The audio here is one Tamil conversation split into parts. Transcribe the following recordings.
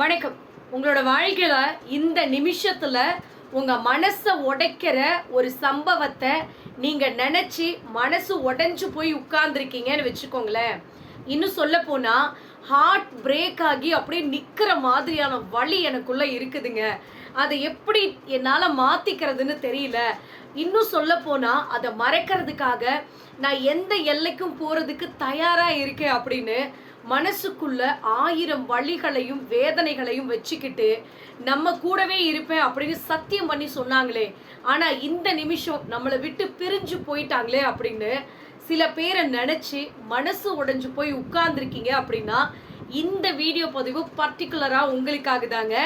வணக்கம். உங்களோட வாழ்க்கையில இந்த நிமிஷத்துல உங்க மனசை உடைக்கிற ஒரு சம்பவத்தை நீங்க நினைச்சு மனசு உடைஞ்சு போய் உட்கார்ந்துருக்கீங்கன்னு வச்சுக்கோங்களேன். இன்னும் சொல்ல போனா ஹார்ட் பிரேக் ஆகி அப்படியே நிக்கிற மாதிரியான வழி எனக்குள்ள இருக்குதுங்க. அதை எப்படி என்னால மாத்திக்கிறதுன்னு தெரியல. இன்னும் சொல்ல போனா அதை மறைக்கிறதுக்காக நான் எந்த எல்லைக்கும் போறதுக்கு தயாரா இருக்கேன் அப்படின்னு மனசுக்குள்ள ஆயிரம் வழிகளையும் வேதனைகளையும் வச்சுக்கிட்டு நம்ம கூடவே இருப்பேன் அப்படின்னு சத்தியம் பண்ணி சொன்னாங்களே. ஆனா இந்த நிமிஷம் நம்மளை விட்டு பிரிஞ்சு போயிட்டாங்களே அப்படின்னு சில பேரை நினைச்சு மனசு உடைஞ்சு போய் உட்கார்ந்துருக்கீங்க அப்படின்னா இந்த வீடியோ பதிவு பர்டிகுலரா உங்களுக்காக தாங்க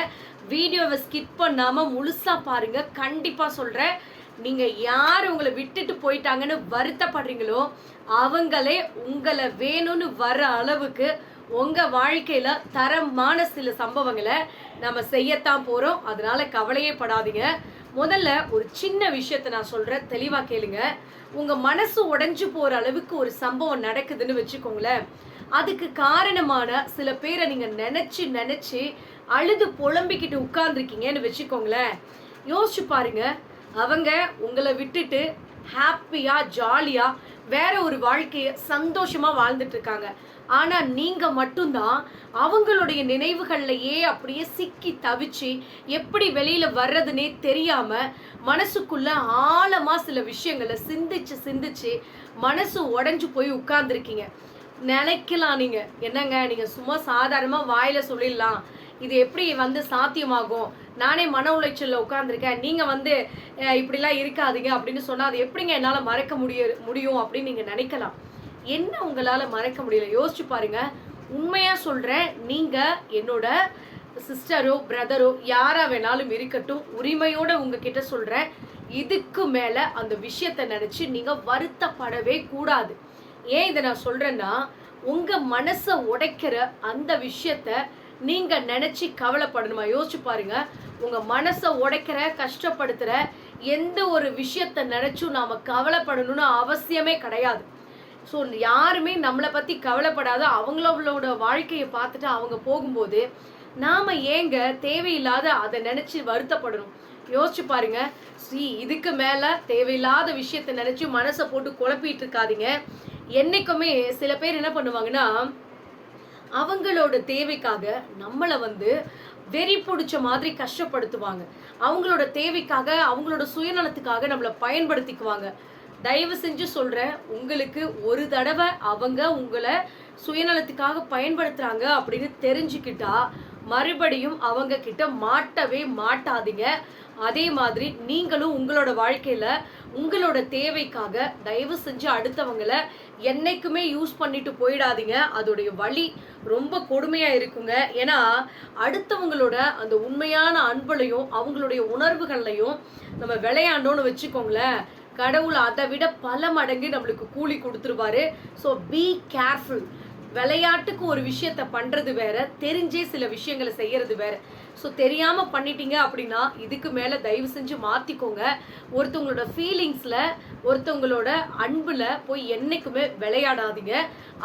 வீடியோவை ஸ்கிப் பண்ணாம முழுசா பாருங்க. கண்டிப்பா சொல்றேன். நீங்க யார் உங்களை விட்டுட்டு போயிட்டாங்கன்னு வருத்தப்படுறீங்களோ அவங்களே உங்களை வேணும்னு வர அளவுக்கு உங்க வாழ்க்கையில தரமான சில சம்பவங்களை நம்ம செய்யத்தான் போறோம். அதனால கவலையே படாதீங்க. முதல்ல ஒரு சின்ன விஷயத்த நான் சொல்றேன். தெளிவா கேளுங்க. உங்க மனசு உடைஞ்சு போற அளவுக்கு ஒரு சம்பவம் நடக்குதுன்னு வச்சுக்கோங்களேன். அதுக்கு காரணமான சில பேரை நீங்க நினைச்சு நினைச்சு அழுது புலம்பிக்கிட்டு உட்கார்ந்துருக்கீங்கன்னு வச்சுக்கோங்களேன். யோசிச்சு பாருங்க. அவங்க உங்களை விட்டுட்டு ஹாப்பியா ஜாலியா வேற ஒரு வாழ்க்கையை சந்தோஷமா வாழ்ந்துட்டு இருக்காங்க. ஆனா நீங்க மட்டும்தான் அவங்களுடைய நினைவுகள்லையே அப்படியே சிக்கி தவிச்சு எப்படி வெளியில வர்றதுனே தெரியாம மனசுக்குள்ள ஆழமா சில விஷயங்களை சிந்திச்சு சிந்திச்சு மனசு உடஞ்சு போய் உட்கார்ந்துருக்கீங்க. நினைக்கலாம் நீங்க. என்னங்க நீங்க சும்மா சாதாரணமா வாயில சொல்லிடலாம். இது எப்படி வந்து சாத்தியமாகும்? நானே மன உளைச்சலில் உட்காந்துருக்கேன் நீங்கள் வந்து இப்படிலாம் இருக்காதீங்க அப்படின்னு சொன்னால் அது எப்படிங்க என்னால் மறக்க முடிய முடியும் அப்படின்னு நீங்கள் நினைக்கலாம். என்ன உங்களால் மறக்க முடியல? யோசிச்சு பாருங்க. உண்மையாக சொல்கிறேன் நீங்கள் என்னோட சிஸ்டரோ பிரதரோ யாராக வேணாலும் இருக்கட்டும் உரிமையோட உங்ககிட்ட சொல்கிறேன் இதுக்கு மேலே அந்த விஷயத்தை நினச்சி நீங்கள் வருத்தப்படவே கூடாது. ஏன் இதை நான் சொல்கிறேன்னா உங்கள் மனசை உடைக்கிற அந்த விஷயத்தை நீங்க நினைச்சு கவலைப்படணுமா? யோசிச்சு பாருங்க. உங்க மனசை உடைக்கிற கஷ்டப்படுத்துற எந்த ஒரு விஷயத்த நினைச்சும் நாம கவலைப்படணும்னு அவசியமே கிடையாது. ஸோ யாருமே நம்மளை பற்றி கவலைப்படாத அவங்களோட வாழ்க்கையை பார்த்துட்டு அவங்க போகும்போது நாம் ஏங்க தேவையில்லாத அதை நினச்சி வருத்தப்படணும்? யோசிச்சு பாருங்க. ஸ்ரீ இதுக்கு மேலே தேவையில்லாத விஷயத்தை நினச்சி மனசை போட்டு குழப்பிட்டு இருக்காதீங்க. என்னைக்குமே சில பேர் என்ன பண்ணுவாங்கன்னா அவங்களோட தேவைக்காக நம்மளை வந்து வெறி பிடிச்ச மாதிரி கஷ்டப்படுத்துவாங்க. அவங்களோட தேவைக்காக அவங்களோட சுயநலத்துக்காக நம்மளை பயன்படுத்திக்குவாங்க. தயவு செஞ்சு சொல்கிறேன் உங்களுக்கு ஒரு தடவை அவங்க உங்களை சுயநலத்துக்காக பயன்படுத்துகிறாங்க அப்படின்னு தெரிஞ்சுக்கிட்டா மறுபடியும் அவங்க கிட்ட மாட்டவே மாட்டாதீங்க. அதே மாதிரி நீங்களும் உங்களோட வாழ்க்கையில் உங்களோட தேவைக்காக தயவு செஞ்சு அடுத்தவங்களை என்னைக்குமே யூஸ் பண்ணிட்டு போயிடாதீங்க. அதோடைய வழி ரொம்ப கொடுமையாக இருக்குங்க. ஏன்னா அடுத்தவங்களோட அந்த உண்மையான அன்புலையும் அவங்களுடைய உணர்வுகள்லையும் நம்ம விளையாண்டோன்னு வச்சுக்கோங்களேன். கடவுள் அதை விட பல மடங்கு நம்மளுக்கு கூலி கொடுத்துருவாரு. ஸோ பி கேர்ஃபுல் விளையாட்டுக்கு ஒரு விஷயத்த பண்றது வேற தெரிஞ்சே சில விஷயங்களை செய்யறது வேற. ஸோ தெரியாம பண்ணிட்டீங்க அப்படின்னா இதுக்கு மேல தயவு செஞ்சு மாத்திக்கோங்க. ஒருத்தவங்களோட ஃபீலிங்ஸ்ல ஒருத்தவங்களோட அன்புல போய் என்னைக்குமே விளையாடாதீங்க.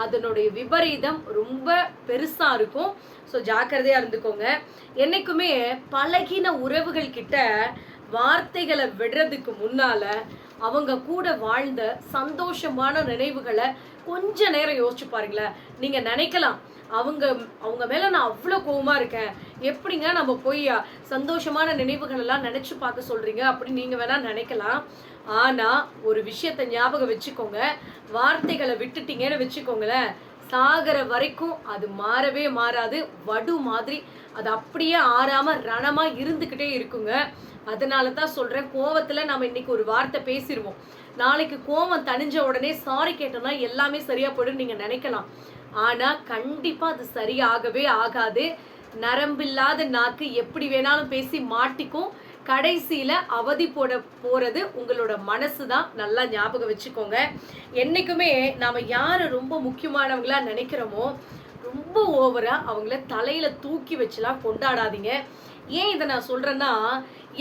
அதனுடைய விபரீதம் ரொம்ப பெருசா இருக்கும். ஸோ ஜாக்கிரதையா இருந்துக்கோங்க. என்னைக்குமே பழகின உறவுகள் கிட்ட வார்த்தைகளை விடுறதுக்கு முன்னால அவங்க கூட வாழ்ந்த சந்தோஷமான நினைவுகளை கொஞ்ச நேரம் யோசிச்சு பாருங்களேன். நீங்க நினைக்கலாம் அவங்க அவங்க மேல நான் அவ்வளோ கோவமா இருக்கேன். எப்படிங்க நம்ம போய் சந்தோஷமான நினைவுகள் எல்லாம் நினைச்சு பார்க்க சொல்றீங்க அப்படின்னு நீங்க வேணா நினைக்கலாம். ஆனா ஒரு விஷயத்த ஞாபகம் வச்சுக்கோங்க. வார்த்தைகளை விட்டுட்டீங்கன்னு வச்சுக்கோங்களேன். சாகிற வரைக்கும் அது மாறவே மாறாது. வடு மாதிரி அது அப்படியே ஆறாம ரணமா இருந்துக்கிட்டே இருக்குங்க. அதனால தான் சொல்கிறேன் கோவத்தில் நம்ம இன்னைக்கு ஒரு வார்த்தை பேசிடுவோம் நாளைக்கு கோவம் தணிஞ்ச உடனே சாரி கேட்டோம்னா எல்லாமே சரியாக போயிடும் நீங்கள் நினைக்கலாம். ஆனால் கண்டிப்பாக அது சரியாகவே ஆகாது. நரம்பில்லாத நாக்கு எப்படி வேணாலும் பேசி மாட்டிக்கும். கடைசியில் அவதி போட போகிறது உங்களோட மனசு தான். நல்லா ஞாபகம் வச்சுக்கோங்க. என்றைக்குமே நாம் யாரை ரொம்ப முக்கியமானவங்களாக நினைக்கிறோமோ ரொம்ப ஓவராக அவங்கள தலையில் தூக்கி வச்சுலாம் கொண்டாடாதீங்க. ஏன் இதை நான் சொல்கிறேன்னா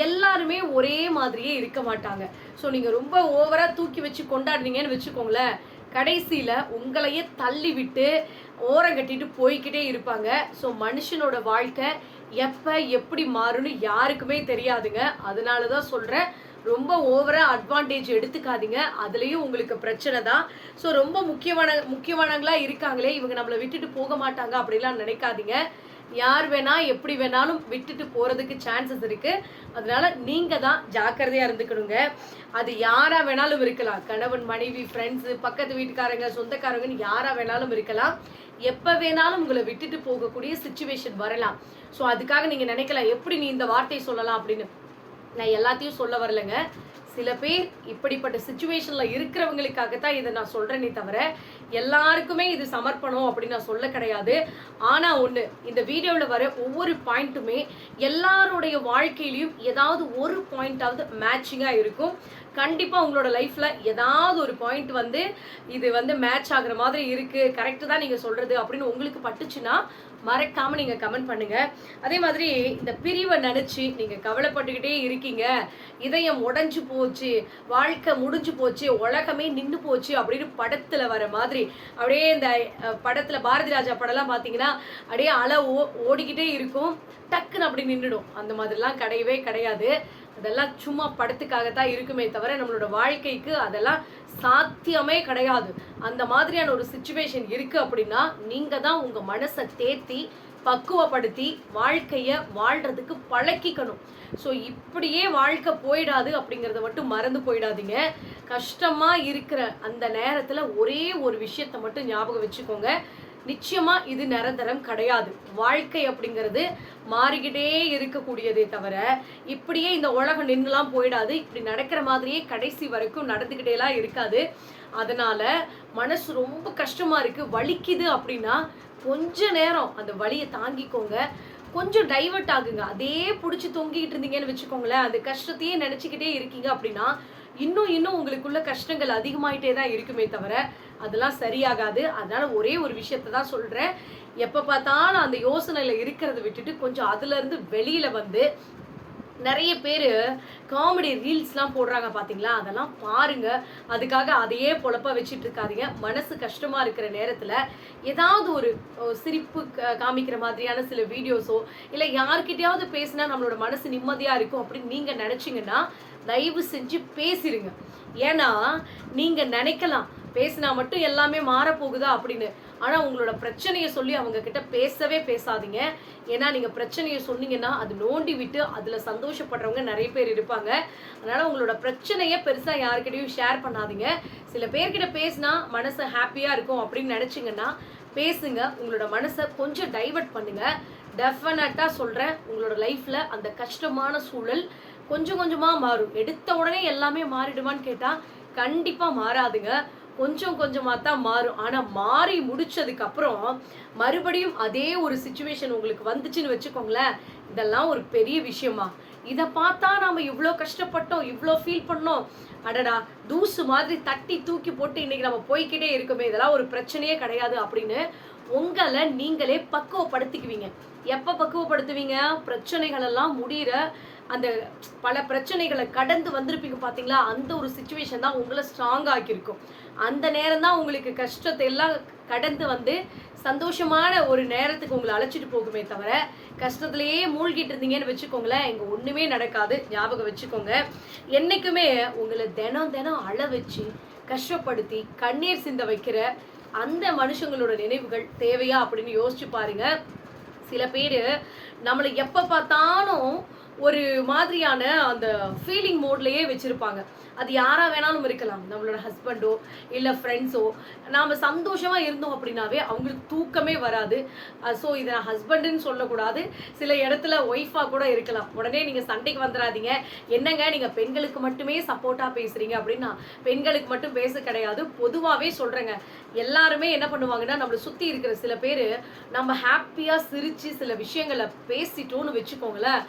எல்லாருமே ஒரே மாதிரியே இருக்க மாட்டாங்க. ஸோ நீங்கள் ரொம்ப ஓவராக தூக்கி வச்சு கொண்டாடுனீங்கன்னு வச்சுக்கோங்களேன். கடைசியில் உங்களையே தள்ளி விட்டு ஓரம் கட்டிட்டு போய்கிட்டே இருப்பாங்க. ஸோ மனுஷனோட வாழ்க்கை எப்போ எப்படி மாறும்னு யாருக்குமே தெரியாதுங்க. அதனால தான் சொல்கிறேன் ரொம்ப ஓவராக அட்வான்டேஜ் எடுத்துக்காதீங்க. அதுலேயும் உங்களுக்கு பிரச்சனை தான். ஸோ ரொம்ப முக்கியமான முக்கியமானங்களாக இருக்காங்களே இவங்க நம்மளை விட்டுட்டு போக மாட்டாங்க அப்படிலாம் நினைக்காதீங்க. யார் வேணா எப்படி வேணாலும் விட்டுட்டு போறதுக்கு சான்சஸ் இருக்கு. அதனால நீங்க தான் ஜாக்கிரதையா இருந்துக்கணுங்க. அது யாரா வேணாலும் இருக்கலாம். கணவன் மனைவி ஃப்ரெண்ட்ஸு பக்கத்து வீட்டுக்காரங்க சொந்தக்காரங்கன்னு யாரா வேணாலும் இருக்கலாம். எப்ப வேணாலும் உங்களை விட்டுட்டு போகக்கூடிய சுச்சுவேஷன் வரலாம். ஸோ அதுக்காக நீங்க நினைக்கலாம் எப்படி நீ இந்த வார்த்தையை சொல்லலாம் அப்படின்னு. நான் எல்லாத்தையும் சொல்ல வரலைங்க. சில பேர் இப்படிப்பட்ட சுச்சுவேஷனில் இருக்கிறவங்களுக்காக தான் இதை நான் சொல்கிறேனே தவிர எல்லாருக்குமே இது சமர்ப்பணம் அப்படின்னு நான் சொல்ல கிடையாது. ஆனால் ஒன்று இந்த வீடியோவில் வர ஒவ்வொரு பாயிண்ட்டுமே எல்லாருடைய வாழ்க்கையிலையும் ஏதாவது ஒரு பாயிண்ட்டாவது மேட்சிங்காக இருக்கும். கண்டிப்பாக உங்களோட லைஃப்பில் ஏதாவது ஒரு பாயிண்ட் வந்து இது வந்து மேட்ச் ஆகிற மாதிரி இருக்குது கரெக்டு தான் நீங்கள் சொல்கிறது அப்படின்னு உங்களுக்கு பட்டுச்சுன்னா மறக்காம நீங்க கமெண்ட் பண்ணுங்க. அதே மாதிரி இந்த பிரிவை நினைச்சு நீங்க கவலைப்பட்டுக்கிட்டே இருக்கீங்க. இதயம் உடஞ்சு போச்சு வாழ்க்கை முடிஞ்சு போச்சு உலகமே நின்று போச்சு அப்படின்னு படத்துல வர மாதிரி. அப்படியே இந்த படத்தில் படத்துல பாரதி ராஜா படம்லாம் பாத்தீங்கன்னா அப்படியே அலை ஓ ஓடிக்கிட்டே இருக்கும். டக்குன்னு அப்படி நின்றுடும் அந்த மாதிரிலாம் கிடையவே கிடையாது. அதெல்லாம் சும்மா படத்துக்காக தான் இருக்குமே தவிர நம்மளோட வாழ்க்கைக்கு அதெல்லாம் சாத்தியமே கிடையாது. அந்த மாதிரியான ஒரு சுச்சுவேஷன் இருக்குது அப்படின்னா நீங்கள் தான் உங்கள் மனசை தேத்தி பக்குவப்படுத்தி வாழ்க்கையை வாழ்கிறதுக்கு பழக்கிக்கணும். ஸோ இப்படியே வாழ்க்கை போயிடாது அப்படிங்கிறத மட்டும் மறந்து போயிடாதீங்க. கஷ்டமாக இருக்கிற அந்த நேரத்தில் ஒரே ஒரு விஷயத்த மட்டும் ஞாபகம் வச்சுக்கோங்க. நிச்சயமா இது நிரந்தரம் கிடையாது. வாழ்க்கை அப்படிங்கிறது மாறிக்கிட்டே இருக்கக்கூடியதே தவிர இப்படியே இந்த உலகம் நின்றுலாம் போயிடாது. இப்படி நடக்கிற மாதிரியே கடைசி வரைக்கும் நடந்துக்கிட்டேலாம் இருக்காது. அதனால மனசு ரொம்ப கஷ்டமா இருக்கு. வலிக்குது அப்படின்னா கொஞ்ச நேரம் அந்த வலியை தாங்கிக்கோங்க. கொஞ்சம் டைவர்ட் ஆகுங்க. அதே பிடிச்சி தொங்கிக்கிட்டு இருந்தீங்கன்னு வச்சுக்கோங்களேன் அந்த கஷ்டத்தையே நினச்சிக்கிட்டே இருக்கீங்க அப்படின்னா இன்னும் இன்னும் உங்களுக்குள்ள கஷ்டங்கள் அதிகமாயிட்டே தான் இருக்குமே தவிர அதெல்லாம் சரியாகாது. அதனால ஒரே ஒரு விஷயத்தை தான் சொல்றேன். எப்போ பார்த்தாலும் அந்த யோசனையில இருக்கிறத விட்டுட்டு கொஞ்சம் அதுல இருந்து வெளியில வந்து நிறைய பேர் காமெடி ரீல்ஸ்லாம் போடுறாங்க பார்த்தீங்களா அதெல்லாம் பாருங்க. அதுக்காக அதையே பொழப்பா வச்சுட்டு இருக்காதீங்க. மனசு கஷ்டமா இருக்கிற நேரத்தில் ஏதாவது ஒரு சிரிப்பு காமிக்கிற மாதிரியான சில வீடியோஸோ இல்லை யார்கிட்டயாவது பேசினா நம்மளோட மனசு நிம்மதியாக இருக்கும் அப்படின்னு நீங்கள் நினச்சிங்கன்னா தயவு செஞ்சு பேசிடுங்க ஏன்னா நீங்கள் நினைக்கலாம். பேசினா மட்டும் எல்லாமே மாறப்போகுதா அப்படின்னு. ஆனால் உங்களோட பிரச்சனையை சொல்லி அவங்க கிட்ட பேசவே பேசாதீங்க. ஏன்னா நீங்கள் பிரச்சனையை சொன்னீங்கன்னா அது நோண்டி விட்டு அதில் சந்தோஷப்படுறவங்க நிறைய பேர் இருப்பாங்க. அதனால் உங்களோட பிரச்சனையை பெருசாக யாருக்கிட்டையும் ஷேர் பண்ணாதீங்க. சில பேர்கிட்ட பேசினா மனசு ஹாப்பியாக இருக்கும் அப்படின்னு நினச்சிங்கன்னா பேசுங்க. உங்களோட மனசை கொஞ்சம் டைவர்ட் பண்ணுங்கள் டெஃபினட்டாக சொல்கிறேன் உங்களோட லைஃப்பில் அந்த கஷ்டமான சூழல் கொஞ்சம் கொஞ்சமாக மாறும். எடுத்த உடனே எல்லாமே மாறிடுமான்னு கேட்டால் கண்டிப்பாக மாறாதுங்க. கொஞ்சம் கொஞ்சமாக தான் மாறும். ஆனால் மாறி முடிச்சதுக்கு அப்புறம் மறுபடியும் அதே ஒரு சுச்சுவேஷன் உங்களுக்கு வந்துச்சுன்னு வச்சுக்கோங்களேன். இதெல்லாம் ஒரு பெரிய விஷயமா. இதை பார்த்தா நாம இவ்வளோ கஷ்டப்பட்டோம் இவ்வளோ ஃபீல் பண்ணோம். அடடா தூசு மாதிரி தட்டி தூக்கி போட்டு இன்னைக்கு நம்ம போய்க்கிட்டே இருக்கோமே இதெல்லாம் ஒரு பிரச்சனையே கிடையாது அப்படின்னு உங்களை நீங்களே பக்குவப்படுத்திக்குவீங்க. எப்போ பக்குவப்படுத்துவீங்க? பிரச்சனைகள் எல்லாம் முடிகிற அந்த பல பிரச்சனைகளை கடந்து வந்திருப்பீங்க பார்த்தீங்களா அந்த ஒரு சுச்சுவேஷன் தான் உங்களை ஸ்ட்ராங் ஆக்கியிருக்கும். அந்த நேரம் தான் உங்களுக்கு கஷ்டத்தை எல்லாம் கடந்து வந்து சந்தோஷமான ஒரு நேரத்துக்கு உங்களை அழைச்சிட்டு போகுமே தவிர கஷ்டத்துலேயே மூழ்கிட்டு இருந்தீங்கன்னு வச்சுக்கோங்களேன் இங்கே ஒன்றுமே நடக்காது. ஞாபகம் வச்சுக்கோங்க. என்றைக்குமே உங்களை தினம் தினம் அழ வச்சு கஷ்டப்படுத்தி கண்ணீர் சிந்த வைக்கிற அந்த மனுஷங்களோட நினைவுகள் தேவையா அப்படின்னு யோசிச்சு பாருங்க. சில பேர் நம்மளை எப்போ பார்த்தாலும் ஒரு மாதிரியான அந்த ஃபீலிங் மோட்லேயே வச்சுருப்பாங்க. அது யாராக வேணாலும் இருக்கலாம். நம்மளோட ஹஸ்பண்டோ இல்லை ஃப்ரெண்ட்ஸோ நாம் சந்தோஷமாக இருந்தோம் அப்படின்னாவே அவங்களுக்கு தூக்கமே வராது. ஸோ இதை நான் ஹஸ்பண்டுன்னு சொல்லக்கூடாது. சில இடத்துல ஒய்ஃபாக கூட இருக்கலாம். உடனே நீங்கள் சண்டைக்கு வந்துடாதீங்க என்னங்க நீங்கள் பெண்களுக்கு மட்டுமே சப்போர்ட்டாக பேசுகிறீங்க அப்படின்னா பெண்களுக்கு மட்டும் பேச கிடையாது. பொதுவாகவே சொல்கிறேங்க எல்லாருமே என்ன பண்ணுவாங்கன்னா நம்மளை சுற்றி இருக்கிற சில பேர் நம்ம ஹாப்பியாக சிரித்து சில விஷயங்களை பேசிட்டோன்னு வச்சுக்கோங்களேன்.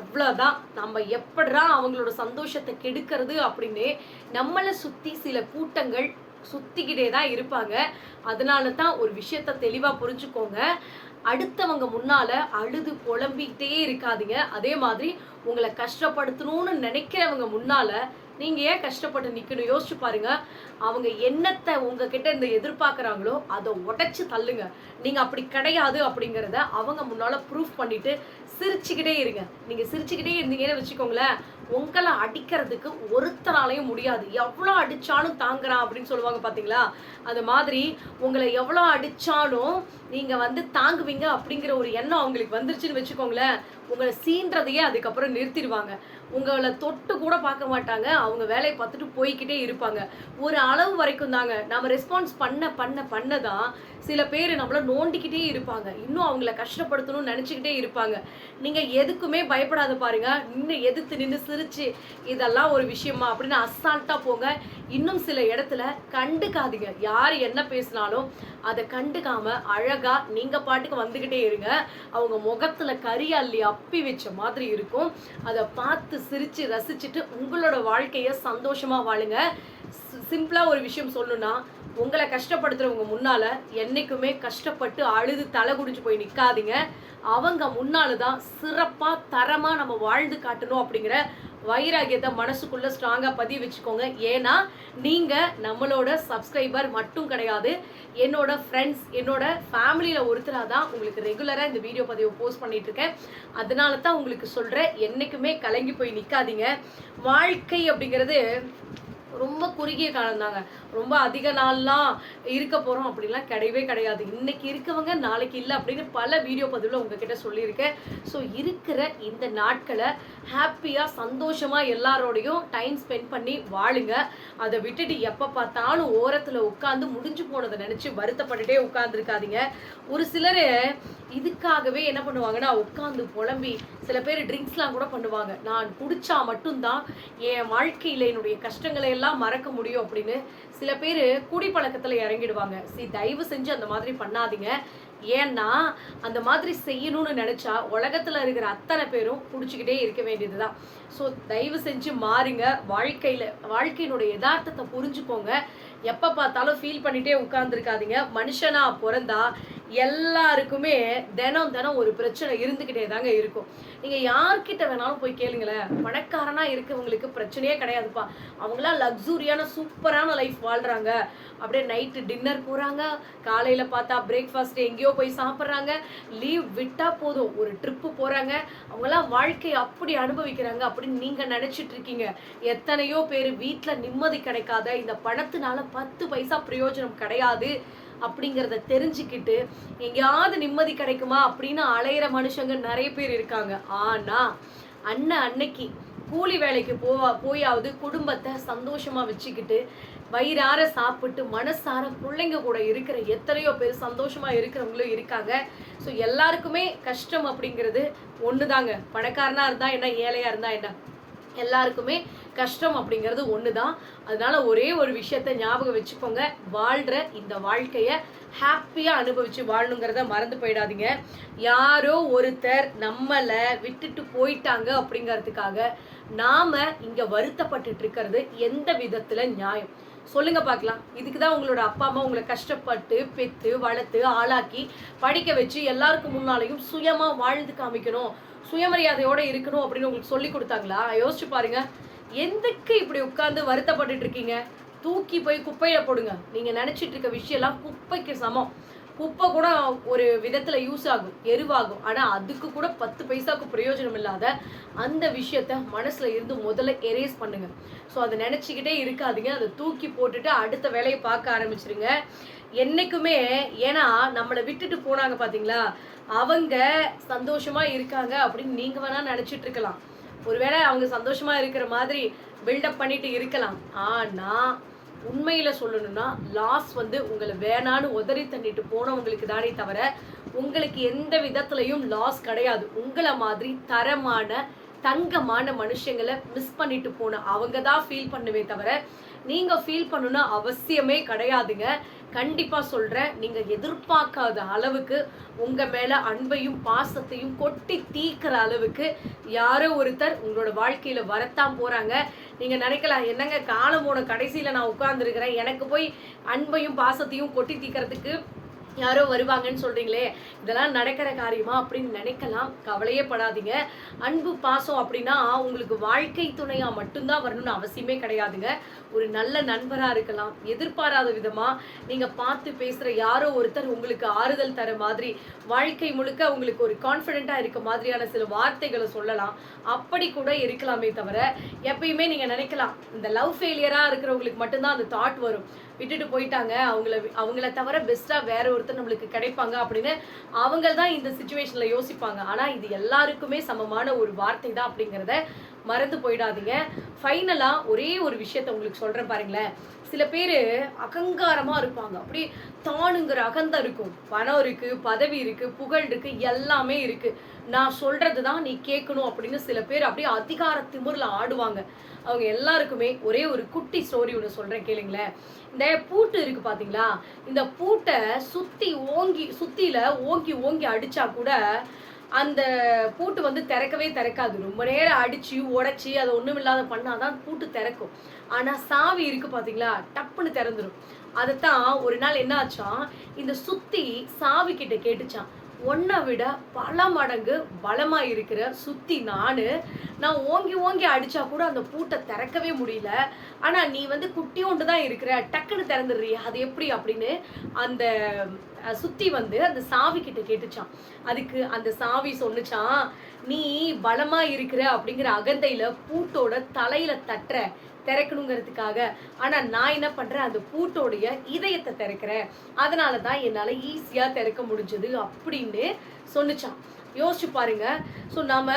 அவ்வளோதான் நம்ம எப்படா அவங்களோட சந்தோஷத்தை கெடுக்கிறது அப்படின்னு நம்மளை சுற்றி சில கூட்டங்கள் சுத்திக்கிட்டே தான் இருப்பாங்க. அதனால தான் ஒரு விஷயத்த தெளிவாக புரிஞ்சுக்கோங்க. அடுத்தவங்க முன்னால அழுது புலம்பிக்கிட்டே இருக்காதீங்க. அதே மாதிரி உங்களை கஷ்டப்படுத்தணும்னு நினைக்கிறவங்க முன்னால நீங்கள் ஏன் கஷ்டப்பட்டு நிற்கணும் யோசிச்சு பாருங்க. அவங்க என்னத்தை உங்ககிட்ட இந்த எதிர்பார்க்குறாங்களோ அதை உடைச்சி தள்ளுங்க. நீங்கள் அப்படி கிடையாது அப்படிங்கிறத அவங்க முன்னால் ப்ரூஃப் பண்ணிட்டு சிரிச்சுக்கிட்டே இருங்க. நீங்கள் சிரிச்சுக்கிட்டே இருந்தீங்கன்னு வச்சுக்கோங்களேன் உங்களை அடிக்கிறதுக்கு ஒருத்தராலையும் முடியாது. எவ்வளோ அடித்தாலும் தாங்குறான் அப்படின்னு சொல்லுவாங்க பார்த்தீங்களா அந்த மாதிரி உங்களை எவ்வளோ அடித்தாலும் நீங்கள் வந்து தாங்குவீங்க அப்படிங்கிற ஒரு எண்ணம் அவங்களுக்கு வந்துருச்சுன்னு வச்சுக்கோங்களேன். உங்களை சீன்றதையே அதுக்கப்புறம் நிறுத்திடுவாங்க. உங்களை தொட்டு கூட பார்க்க மாட்டாங்க. அவங்க வேலையை பார்த்துட்டு போய்கிட்டே இருப்பாங்க. ஒரு அளவு வரைக்கும் தாங்க. நம்ம ரெஸ்பான்ஸ் பண்ண பண்ண பண்ண தான் சில பேர் நம்மள நோண்டிக்கிட்டே இருப்பாங்க. இன்னும் அவங்கள கஷ்டப்படுத்தணும்னு நினச்சிக்கிட்டே இருப்பாங்க. நீங்கள் எதுக்குமே பயப்படாத பாருங்க. நின்று எதிர்த்து நின்று சிரிச்சு இதெல்லாம் ஒரு விஷயமா? அப்படின்னு அசால்ட்டாக போங்க. இன்னும் சில இடத்துல கண்டுக்காதீங்க. யார் என்ன பேசினாலும் அதை கண்டுக்காம அழகாக நீங்கள் பாட்டுக்கு வந்துக்கிட்டே இருங்க. அவங்க முகத்துல கரியாள்ளி அப்பி வச்ச மாதிரி இருக்கும். அதை பார்த்து சிரித்து ரசிச்சுட்டு உங்களோட வாழ்க்கையை சந்தோஷமாக வாழுங்க. சிம்பிளாக ஒரு விஷயம் சொல்லணும்னா உங்களை கஷ்டப்படுத்துறவங்க முன்னால என்னைக்குமே கஷ்டப்பட்டு அழுது தலை குடிஞ்சு போய் நிற்காதீங்க அவங்க முன்னால் தான் சிறப்பா தரமா நம்ம வாழ்ந்து காட்டணும் அப்படிங்கிற வைராகியத்தை மனசுக்குள்ள ஸ்ட்ராங்கா பதிய வச்சுக்கோங்க. ஏன்னா நீங்க நம்மளோட சப்ஸ்கிரைபர் மட்டும் கிடையாது. என்னோட ஃப்ரெண்ட்ஸ் என்னோட ஃபேமிலியில ஒருத்தராக தான் உங்களுக்கு ரெகுலரா இந்த வீடியோ பதிவை போஸ்ட் பண்ணிட்டு இருக்கேன். அதனால தான் உங்களுக்கு சொல்றேன் என்னைக்குமே கலங்கி போய் நிற்காதீங்க வாழ்க்கை அப்படிங்கிறது ரொம்ப குறுகிய காலம் தாங்க. ரொம்ப அதிக நாள்லாம் இருக்க போகிறோம் அப்படிலாம் கிடையவே கிடையாது. இன்னைக்கு இருக்கவங்க நாளைக்கு இல்லை அப்படின்னு பல வீடியோ பதிவில் உங்ககிட்ட சொல்லியிருக்கேன். ஸோ இருக்கிற இந்த நாட்களை ஹாப்பியாக சந்தோஷமாக எல்லாரோடையும் டைம் ஸ்பெண்ட் பண்ணி வாழுங்க. அதை விட்டுட்டு எப்போ பார்த்தாலும் ஓரத்தில் உட்காந்து முடிஞ்சு போனதை நினச்சி வருத்தப்பட்டுட்டே உட்காந்துருக்காதீங்க ஒரு சிலர் இதுக்காகவே என்ன பண்ணுவாங்கன்னா உட்காந்து புலம்பி சில பேர் ட்ரிங்க்ஸ்லாம் கூட பண்ணுவாங்க. நான் குடிச்சா மட்டும்தான் என் வாழ்க்கையில் என்னுடைய கஷ்டங்களை எல்லாம் மறக்க முடியும் அப்படின்னு சில பேர் குடிப்பழக்கத்தில் இறங்கிடுவாங்க. சரி தயவு செஞ்சு அந்த மாதிரி பண்ணாதீங்க. ஏன்னா அந்த மாதிரி செய்யணும்னு நினச்சா உலகத்தில் இருக்கிற அத்தனை பேரும் பிடிச்சிக்கிட்டே இருக்க வேண்டியதுதான். ஸோ தயவு செஞ்சு மாறுங்க. வாழ்க்கையில் வாழ்க்கையினுடைய யதார்த்தத்தை புரிஞ்சுக்கோங்க. எப்போ பார்த்தாலும் ஃபீல் பண்ணிகிட்டே உட்காந்துருக்காதீங்க மனுஷனாக பிறந்தா எல்லாருக்குமே தினம் தினம் ஒரு பிரச்சனை இருந்துக்கிட்டே தாங்க இருக்கும். நீங்கள் யார்கிட்ட வேணாலும் போய் கேளுங்களேன். பணக்காரனாக இருக்கவங்களுக்கு பிரச்சனையே கிடையாதுப்பா. அவங்களாம் லக்ஸூரியான சூப்பரான லைஃப் வாழ்கிறாங்க அப்படியே நைட்டு டின்னர் போகிறாங்க காலையில் பார்த்தா பிரேக்ஃபாஸ்ட் எங்கேயோ போய் சாப்பிட்றாங்க. லீவ் விட்டால் போதும். ஒரு ட்ரிப்பு போகிறாங்க அவங்களாம் வாழ்க்கையை அப்படி அனுபவிக்கிறாங்க அப்படின்னு நீங்கள் நினச்சிட்டு இருக்கீங்க. எத்தனையோ பேர் வீட்டில் நிம்மதி கிடைக்காத இந்த பணத்தினால பத்து பைசா பிரயோஜனம் கிடையாது அப்படிங்கிறத தெரிஞ்சுக்கிட்டு எங்கேயாவது நிம்மதி கிடைக்குமா அப்படின்னு அலையிற மனுஷங்க நிறைய பேர் இருக்காங்க. ஆனா அண்ணன் அன்னைக்கு கூலி வேலைக்கு போவா போயாவது குடும்பத்தை சந்தோஷமா வச்சுக்கிட்டு வயிறார சாப்பிட்டு மனசார பிள்ளைங்க கூட இருக்கிற எத்தனையோ பேர் சந்தோஷமா இருக்கிறவங்களும் இருக்காங்க. ஸோ எல்லாருக்குமே கஷ்டம் அப்படிங்கிறது ஒன்று தாங்க பணக்காரனா இருந்தா என்ன ஏழையா இருந்தா என்ன? எல்லாருக்குமே கஷ்டம் அப்படிங்கிறது ஒன்று தான் அதனால ஒரே ஒரு விஷயத்த ஞாபகம் வச்சுக்கோங்க. வாழ்கிற இந்த வாழ்க்கையை ஹாப்பியாக அனுபவித்து வாழணுங்கிறத மறந்து போயிடாதீங்க. யாரோ ஒருத்தர் நம்மளை விட்டுட்டு போயிட்டாங்க அப்படிங்கிறதுக்காக நாம் இங்கே வருத்தப்பட்டுட்டு இருக்கிறது எந்த விதத்தில் நியாயம்? சொல்லுங்க பார்க்கலாம் இதுக்கு தான் உங்களோட அப்பா அம்மா உங்களை கஷ்டப்பட்டு பெத்து வளர்த்து ஆளாக்கி படிக்க வச்சு எல்லாருக்கும் முன்னாலையும் சுயமா வாழ்ந்து காமிக்கணும். சுயமரியாதையோட இருக்கணும் அப்படின்னு உங்களுக்கு சொல்லி கொடுத்தாங்களா? யோசிச்சு பாருங்க. எதுக்கு இப்படி உட்கார்ந்து வருத்தப்பட்டுட்டு இருக்கீங்க? தூக்கி போய் குப்பையில போடுங்க. நீங்க நினைச்சிட்டு இருக்க விஷயம்லாம் குப்பைக்கு சமம். குப்பை கூட ஒரு விதத்துல யூஸ் ஆகும் எருவாகும். ஆனா அதுக்கு கூட பத்து பைசாவுக்கு பிரயோஜனம் இல்லாத அந்த விஷயத்த மனசுல இருந்து முதல்ல எரேஸ் பண்ணுங்க. ஸோ அதை நினைச்சுக்கிட்டே இருக்காதீங்க. அதை தூக்கி போட்டுட்டு அடுத்த வேலையை பார்க்க ஆரம்பிச்சிருங்க. என்னைக்குமே ஏன்னா நம்மளை விட்டுட்டு போனாங்க பாத்தீங்களா? அவங்க சந்தோஷமா இருக்காங்க அப்படின்னு நீங்க வேணா நினைச்சிட்டு இருக்கலாம். ஒருவேளை அவங்க சந்தோஷமா இருக்கிற மாதிரி பில்டப் பண்ணிட்டு இருக்கலாம். ஆனா உண்மையில சொல்லணும்னா லாஸ் வந்து உங்களை வேணான்னு உதறி தண்ணிட்டு போனவங்களுக்கு தானே தவிர உங்களுக்கு எந்த விதத்துலையும் லாஸ் கிடையாது. உங்களை மாதிரி தரமான தங்கமான மனுஷங்களை மிஸ் பண்ணிட்டு போன அவங்க தான் ஃபீல் பண்ணுவே தவிர நீங்க ஃபீல் பண்ணணும்னு அவசியமே கிடையாதுங்க. கண்டிப்பா சொல்றேன் நீங்க எதிர்பார்க்காத அளவுக்கு உங்க மேல அன்பையும் பாசத்தையும் கொட்டி தீக்கிற அளவுக்கு யாரோ ஒருத்தர் உங்களோட வாழ்க்கையில வரத்தான் போறாங்க. நீங்க நினைக்கலாம் என்னங்க காலமோட கடைசியில நான் உட்கார்ந்துருக்கிறேன். எனக்கு போய் அன்பையும் பாசத்தையும் கொட்டி தீக்கிறதுக்கு யாரோ வருவாங்கன்னு சொல்றீங்களே இதெல்லாம் நடக்கிற காரியமா அப்படின்னு நினைக்கலாம். கவலையே படாதீங்க. அன்பு பாசம் அப்படின்னா உங்களுக்கு வாழ்க்கை துணையா மட்டும்தான் வரணும்னு அவசியமே கிடையாதுங்க. ஒரு நல்ல நண்பரா இருக்கலாம். எதிர்பாராத விதமா நீங்க பார்த்து பேசுற யாரோ ஒருத்தர் உங்களுக்கு ஆறுதல் தர மாதிரி வாழ்க்கை முழுக்க உங்களுக்கு ஒரு கான்ஃபிடெண்ட்டாக இருக்க மாதிரியான சில வார்த்தைகளை சொல்லலாம். அப்படி கூட இருக்கலாமே தவிர எப்பயுமே நீங்க நினைக்கலாம் இந்த லவ் ஃபெயிலியரா இருக்கிறவங்களுக்கு மட்டும்தான் அந்த தாட் வரும். விட்டுட்டு போயிட்டாங்க. அவங்கள அவங்கள தவிர பெஸ்ட்டாக வேற ஒருத்தர் நம்மளுக்கு கிடைப்பாங்க அப்படின்னு அவங்க தான் இந்த சுச்சுவேஷனில் யோசிப்பாங்க. ஆனால் இது எல்லாருக்குமே சமமான ஒரு வார்த்தை தான் அப்படிங்கிறத மறந்து போயிடாதீங்க. ஃபைனலாக ஒரே ஒரு விஷயத்த உங்களுக்கு சொல்கிறேன் பாருங்களேன். சில பேர் அகங்காரமாக இருப்பாங்க. அப்படி தானுங்கிற அகந்தம் இருக்கும். பணம் இருக்குது பதவி இருக்குது புகழ் இருக்குது எல்லாமே இருக்குது நான் சொல்கிறது தான் நீ கேட்கணும் அப்படின்னு சில பேர் அப்படியே அதிகார திமுறில் ஆடுவாங்க. அவங்க எல்லாருக்குமே ஒரே ஒரு குட்டி ஸ்டோரி ஒன்று சொல்கிறேன் கேளுங்களேன். இந்த பூட்டு இருக்கு பார்த்தீங்களா இந்த பூட்டை சுற்றி ஓங்கி சுற்றியில் ஓங்கி ஓங்கி அடித்தா கூட அந்த பூட்டு வந்து திறக்கவே திறக்காது. ரொம்ப நேரம் அடித்து உடச்சி அதை ஒன்றும் இல்லாத பண்ணாதான் பூட்டு திறக்கும். ஆனால் சாவி இருக்குது பார்த்தீங்களா டப்புன்னு திறந்துரும். அதைத்தான் ஒரு நாள் என்ன ஆச்சாம் இந்த சுற்றி சாவி கிட்ட கேட்டுச்சான். ஒன்றை விட பல மடங்கு பலமாக இருக்கிற சுத்தி நான் நான் ஓங்கி ஓங்கி அடித்தா கூட அந்த பூட்டை திறக்கவே முடியல. ஆனால் நீ வந்து குட்டியோண்டு தான் இருக்கிற டக்குன்னு திறந்துடுறியா அது எப்படி அப்படின்னு அந்த சுத்தி வந்து அந்த சாவி கிட்ட கேட்டுச்சான் அதுக்கு அந்த சாவி சொன்னுச்சான் நீ பலமா இருக்கிற அப்படிங்கிற அகந்தையில பூட்டோட தலையில தட்டுற திறக்கணுங்கிறதுக்காக. ஆனா நான் என்ன பண்றேன்? அந்த பூட்டோடைய இதயத்தை திறக்கிறேன். அதனால தான் என்னால ஈஸியா திறக்க முடிஞ்சது அப்படின்னு சொன்னிச்சான் யோசிச்சு பாருங்க. ஸோ நாம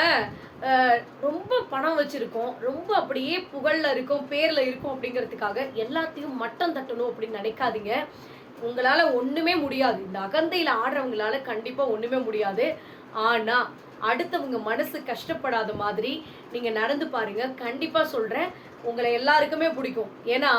ரொம்ப பணம் வச்சிருக்கோம். ரொம்ப அப்படியே புகழ்ல இருக்கோம் பேர்ல இருக்கோம் அப்படிங்கிறதுக்காக எல்லாத்தையும் மட்டம் தட்டணும் அப்படின்னு நினைக்காதீங்க. உங்களால ஒண்ணுமே முடியாது. இந்த அகந்தையில ஆடுறவங்களால கண்டிப்பா ஒண்ணுமே முடியாது. ஆனா அடுத்தவங்க மனசு கஷ்டப்படாத மாதிரி நீங்க நடந்து பாருங்க. கண்டிப்பா சொல்றேன். உங்களை எல்லாருக்குமே பிடிக்கும். ஏன்னா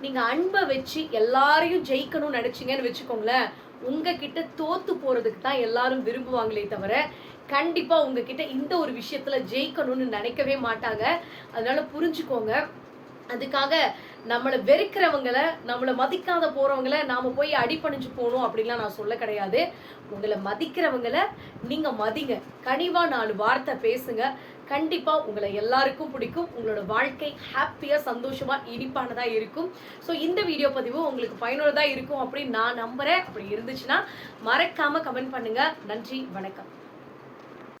நீங்க அன்பை வச்சு எல்லாரையும் ஜெயிக்கணும்னு நினைச்சீங்கன்னு வச்சுக்கோங்களேன் உங்ககிட்ட தோத்து போறதுக்கு தான் எல்லாரும் விரும்புவாங்களே தவிர கண்டிப்பா உங்ககிட்ட இந்த ஒரு விஷயத்துல ஜெயிக்கணும்னு நினைக்கவே மாட்டாங்க. அதனால புரிஞ்சுக்கோங்க. அதுக்காக நம்மளை வெறுக்கிறவங்கள நம்மளை மதிக்காத போறவங்கள நாம போய் அடிபணிஞ்சு போகணும் அப்படின்லாம் நான் சொல்ல கிடையாது. உங்களை மதிக்கிறவங்கள நீங்க மதிங்க. கனிவா நாலு வார்த்தை பேசுங்க. கண்டிப்பா உங்களை எல்லாருக்கும் பிடிக்கும். உங்களோட வாழ்க்கை ஹாப்பியா சந்தோஷமா இனிப்பானதாக இருக்கும். ஸோ இந்த வீடியோ பதிவு உங்களுக்கு பயனுள்ளதாக இருக்கும் அப்படின்னு நான் நம்புறேன். அப்படி இருந்துச்சுன்னா மறக்காம கமெண்ட் பண்ணுங்க. நன்றி வணக்கம்.